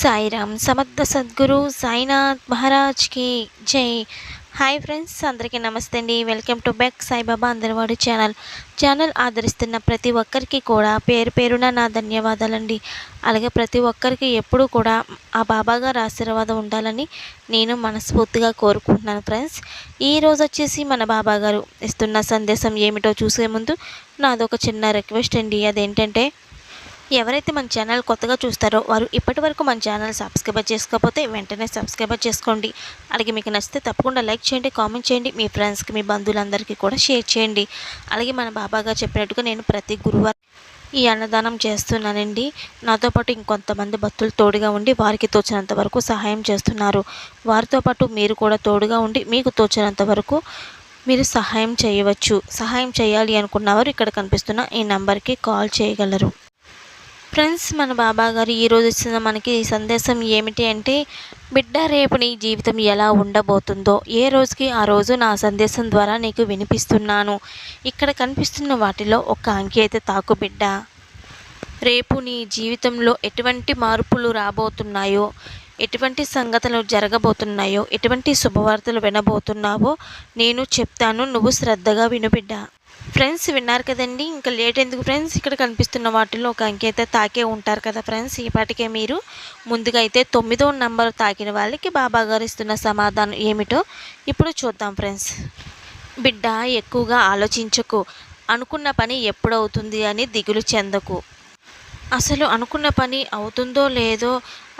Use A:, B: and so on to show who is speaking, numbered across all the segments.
A: సాయిరామ్. సమర్థ సద్గురు సాయినాథ్ మహారాజ్కి జై. హాయ్ ఫ్రెండ్స్ అందరికీ నమస్తే అండి. Welcome to back Saibaba Andarivadu channel. Channel ఆదరిస్తున్న ప్రతి ఒక్కరికి కూడా పేరు పేరున నా ధన్యవాదాలండి. అలాగే ప్రతి ఒక్కరికి ఎప్పుడూ కూడా ఆ బాబా గారు ఆశీర్వాదం ఉండాలని నేను మనస్ఫూర్తిగా కోరుకుంటున్నాను ఫ్రెండ్స్. ఈరోజు వచ్చేసి మన బాబా గారు ఇస్తున్న సందేశం ఏమిటో చూసే ముందు నాదొక చిన్న రిక్వెస్ట్ అండి. అదేంటంటే ఎవరైతే మన ఛానల్ కొత్తగా చూస్తారో వారు ఇప్పటి వరకు మన ఛానల్ సబ్స్క్రైబ్ చేసుకోకపోతే వెంటనే సబ్స్క్రైబ్ చేసుకోండి. అలాగే మీకు నచ్చితే తప్పకుండా లైక్ చేయండి కామెంట్ చేయండి మీ ఫ్రెండ్స్కి మీ బంధువులందరికీ కూడా షేర్ చేయండి. అలాగే మన బాబాగా చెప్పినట్టుగా నేను ప్రతి గురువారం ఈ అన్నదానం చేస్తున్నానండి. నాతో పాటు ఇంకొంతమంది భక్తులు తోడుగా ఉండి వారికి తోచినంత వరకు సహాయం చేస్తున్నారు. వారితో పాటు మీరు కూడా తోడుగా ఉండి మీకు తోచినంత వరకు మీరు సహాయం చేయవచ్చు. సహాయం చేయాలి అనుకున్నవారు ఇక్కడ కనిపిస్తున్న ఈ నెంబర్కి కాల్ చేయగలరు. ఫ్రెండ్స్ మన బాబా గారు ఈరోజు ఇచ్చిన మనకి సందేశం ఏమిటి అంటే బిడ్డ రేపు నీ జీవితం ఎలా ఉండబోతుందో? ఏ రోజుకి ఆ రోజు నా సందేశం ద్వారా నీకు వినిపిస్తున్నాను. ఇక్కడ కనిపిస్తున్న వాటిలో ఒక అంకెత అయితే తాకు బిడ్డ. రేపు నీ జీవితంలో ఎటువంటి మార్పులు రాబోతున్నాయో ఎటువంటి సంగతులు జరగబోతున్నాయో ఎటువంటి శుభవార్తలు వినబోతున్నావో నేను చెప్తాను. నువ్వు శ్రద్ధగా విను బిడ్డ. ఫ్రెండ్స్ విన్నారు కదండి ఇంకా లేట్ ఎందుకు ఫ్రెండ్స్? ఇక్కడ కనిపిస్తున్న వాటిలో ఒక అంకె అయితే తాకే ఉంటారు కదా ఫ్రెండ్స్ ఈపాటికే మీరు ముందుగా అయితే తొమ్మిదో నంబర్ తాకిన వాళ్ళకి బాబా గారు ఇస్తున్న సమాధానం ఏమిటో ఇప్పుడు చూద్దాం ఫ్రెండ్స్. బిడ్డ ఎక్కువగా ఆలోచించకు. అనుకున్న పని ఎప్పుడవుతుంది అని దిగులు చెందకు. అసలు అనుకున్న పని అవుతుందో లేదో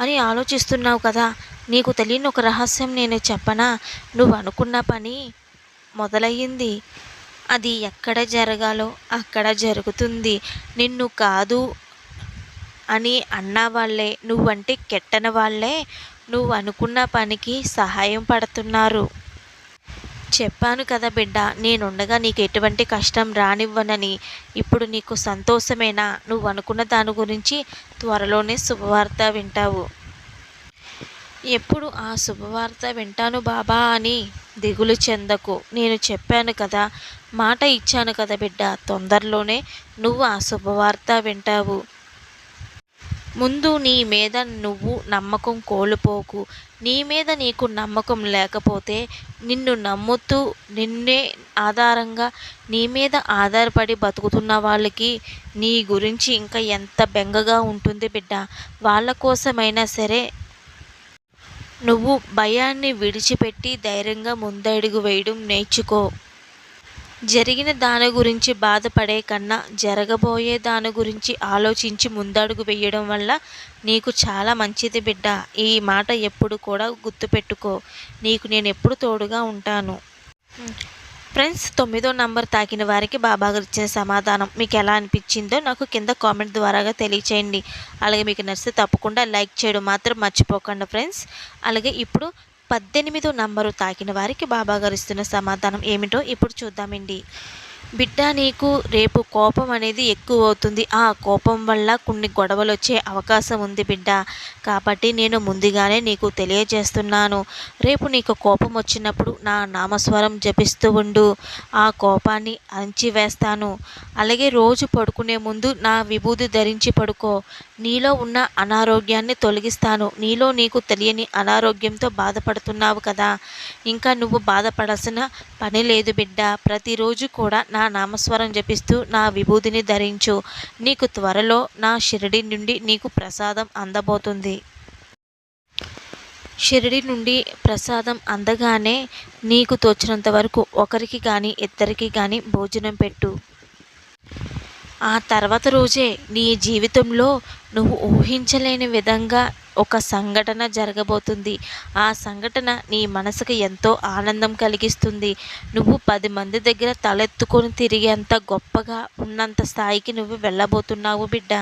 A: అని ఆలోచిస్తున్నావు కదా నీకు తెలియని ఒక రహస్యం నేను చెప్పనా? నువ్వు అనుకున్న పని మొదలయ్యింది. అది ఎక్కడ జరగాలో అక్కడ జరుగుతుంది. నిన్ను కాదు అని అన్న వాళ్ళే నువ్వంటే కెట్టన వాళ్ళే నువ్వు అనుకున్న పనికి సహాయం పడుతున్నారు. చెప్పాను కదా బిడ్డ నేనుండగా నీకు ఎటువంటి కష్టం రానివ్వనని. ఇప్పుడు నీకు సంతోషమేనా? నువ్వు అనుకున్న దాని గురించి త్వరలోనే శుభవార్త వింటావు. ఎప్పుడు ఆ శుభవార్త వింటాను బాబా అని దిగులు చెందకు. నేను చెప్పాను కదా మాట ఇచ్చాను కదా బిడ్డ తొందరలోనే నువ్వు ఆ శుభవార్త వింటావు. ముందు నీ మీద నువ్వు నమ్మకం కోల్పోకు. నీ మీద నీకు నమ్మకం లేకపోతే నిన్ను నమ్ముతూ నిన్నే ఆధారంగా నీ మీద ఆధారపడి బతుకుతున్న వాళ్ళకి నీ గురించి ఇంకా ఎంత బెంగగా ఉంటుంది బిడ్డ. వాళ్ళ కోసమైనా సరే నువ్వు భయాన్ని విడిచిపెట్టి ధైర్యంగా ముందడుగు వేయడం నేర్చుకో. జరిగిన దాని గురించి బాధపడే కన్నా జరగబోయే దాని గురించి ఆలోచించి ముందడుగు వేయడం వల్ల నీకు చాలా మంచిది బిడ్డ. ఈ మాట ఎప్పుడు కూడా గుర్తుపెట్టుకో. నీకు నేను ఎప్పుడు తోడుగా ఉంటాను. ఫ్రెండ్స్ తొమ్మిదో నంబర్ తాకిన వారికి బాబాగారు ఇచ్చిన సమాధానం మీకు ఎలా అనిపించిందో నాకు కింద కామెంట్ ద్వారాగా తెలియచేయండి. అలాగే మీకు నచ్చితే తప్పకుండా లైక్ చేయడం మాత్రం మర్చిపోకండి ఫ్రెండ్స్. అలాగే ఇప్పుడు పద్దెనిమిదో నంబరు తాకిన వారికి బాబాగారు ఇస్తున్న సమాధానం ఏమిటో ఇప్పుడు చూద్దామండి. బిడ్డ నీకు రేపు కోపం అనేది ఎక్కువ అవుతుంది ఆ కోపం వల్ల కొన్ని గొడవలు వచ్చే అవకాశం ఉంది బిడ్డ. కాబట్టి నేను ముందుగానే నీకు తెలియజేస్తున్నాను. రేపు నీకు కోపం వచ్చినప్పుడు నా నామస్వరం జపిస్తూ ఉండు. ఆ కోపాన్ని అణిచివేస్తాను. అలాగే రోజు పడుకునే ముందు నా విభూది ధరించి పడుకో. నీలో ఉన్న అనారోగ్యాన్ని తొలగిస్తాను. నీలో నీకు తెలియని అనారోగ్యంతో బాధపడుతున్నావు కదా. ఇంకా నువ్వు బాధపడాల్సిన పని లేదు బిడ్డ. ప్రతిరోజు కూడా నా నామస్వరం జపిస్తూ నా విభూతిని ధరించు. నీకు త్వరలో నా షిరిడి నుండి నీకు ప్రసాదం అందబోతుంది. షిరిడి నుండి ప్రసాదం అందగానే నీకు తోచినంత వరకు ఒకరికి కానీ ఇద్దరికి కానీ భోజనం పెట్టు. ఆ తర్వాత రోజే నీ జీవితంలో నువ్వు ఊహించలేని విధంగా ఒక సంఘటన జరగబోతుంది. ఆ సంఘటన నీ మనసుకు ఎంతో ఆనందం కలిగిస్తుంది. నువ్వు పది మంది దగ్గర తలెత్తుకొని తిరిగేంత గొప్పగా ఉన్నంత స్థాయికి నువ్వు వెళ్ళబోతున్నావు బిడ్డ.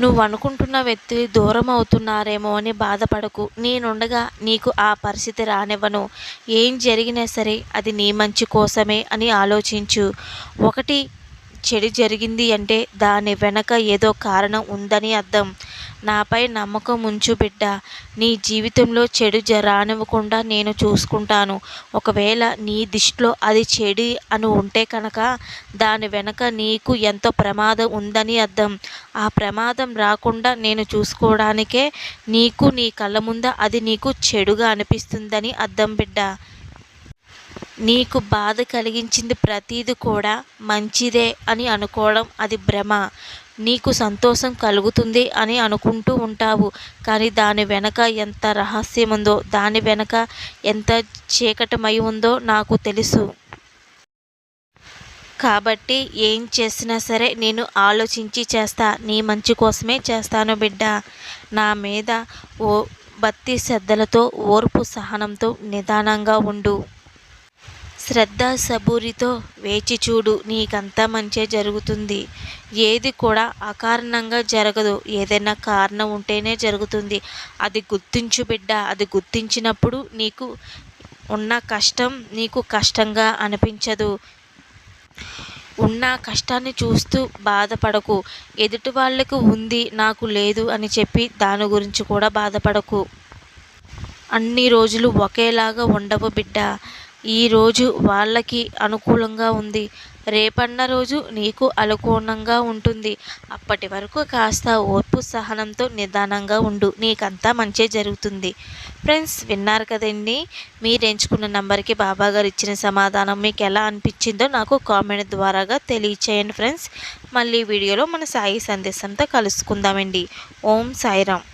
A: నువ్వు అనుకుంటున్న వ్యక్తి దూరం అవుతున్నారేమో అని బాధపడకు. నేనుండగా నీకు ఆ పరిస్థితి రానివ్వను. ఏం జరిగినా సరే అది నీ మంచి కోసమే అని ఆలోచించు. ఒకటి చెడు జరిగింది అంటే దాని వెనక ఏదో కారణం ఉందని అర్థం. నాపై నమ్మకం ఉంచు బిడ్డ. నీ జీవితంలో చెడు జ రానివ్వకుండా నేను చూసుకుంటాను. ఒకవేళ నీ దిష్టిలో అది చెడు అని ఉంటే కనుక దాని వెనక నీకు ఎంతో ప్రమాదం ఉందని అర్థం. ఆ ప్రమాదం రాకుండా నేను చూసుకోవడానికే నీకు నీ కళ్ళ ముంద అది నీకు చెడుగా అనిపిస్తుందని అర్థం బిడ్డ. నీకు బాధ కలిగించింది ప్రతీది కూడా మంచిదే అని అనుకోవడం అది భ్రమ. నీకు సంతోషం కలుగుతుంది అని అనుకుంటూ ఉంటావు. కానీ దాని వెనక ఎంత రహస్యం ఉందో దాని వెనక ఎంత చీకటమై ఉందో నాకు తెలుసు. కాబట్టి ఏం చేసినా సరే నేను ఆలోచించి చేస్తా. నీ మంచి కోసమే చేస్తాను బిడ్డ. నా మీద ఓ భక్తి శ్రద్ధలతో ఓర్పు సహనంతో నిదానంగా ఉండు. శ్రద్ధ సబూరితో వేచి చూడు నీకంతా మంచే జరుగుతుంది. ఏది కూడా అకారణంగా జరగదు. ఏదైనా కారణం ఉంటేనే జరుగుతుంది. అది గుర్తించు బిడ్డ అది గుర్తించినప్పుడు నీకు ఉన్న కష్టం నీకు కష్టంగా అనిపించదు. ఉన్న కష్టాన్ని చూస్తూ బాధపడకు. ఎదుటి వాళ్ళకు ఉంది నాకు లేదు అని చెప్పి దాని గురించి కూడా బాధపడకు. అన్ని రోజులు ఒకేలాగా ఉండవు బిడ్డ. ఈరోజు వాళ్ళకి అనుకూలంగా ఉంది. రేపన్న రోజు నీకు అనుకూలంగా ఉంటుంది. అప్పటి వరకు కాస్త ఓర్పు సహనంతో నిదానంగా ఉండు. నీకంతా మంచి జరుగుతుంది. ఫ్రెండ్స్ విన్నారు కదండి? మీరు ఎంచుకున్న నంబర్కి బాబా గారు ఇచ్చిన సమాధానం మీకు ఎలా అనిపించిందో నాకు కామెంట్ ద్వారాగా తెలియచేయండి ఫ్రెండ్స్. మళ్ళీ వీడియోలో మన సాయి సందేశంతో కలుసుకుందామండి. ఓం సాయిరామ్.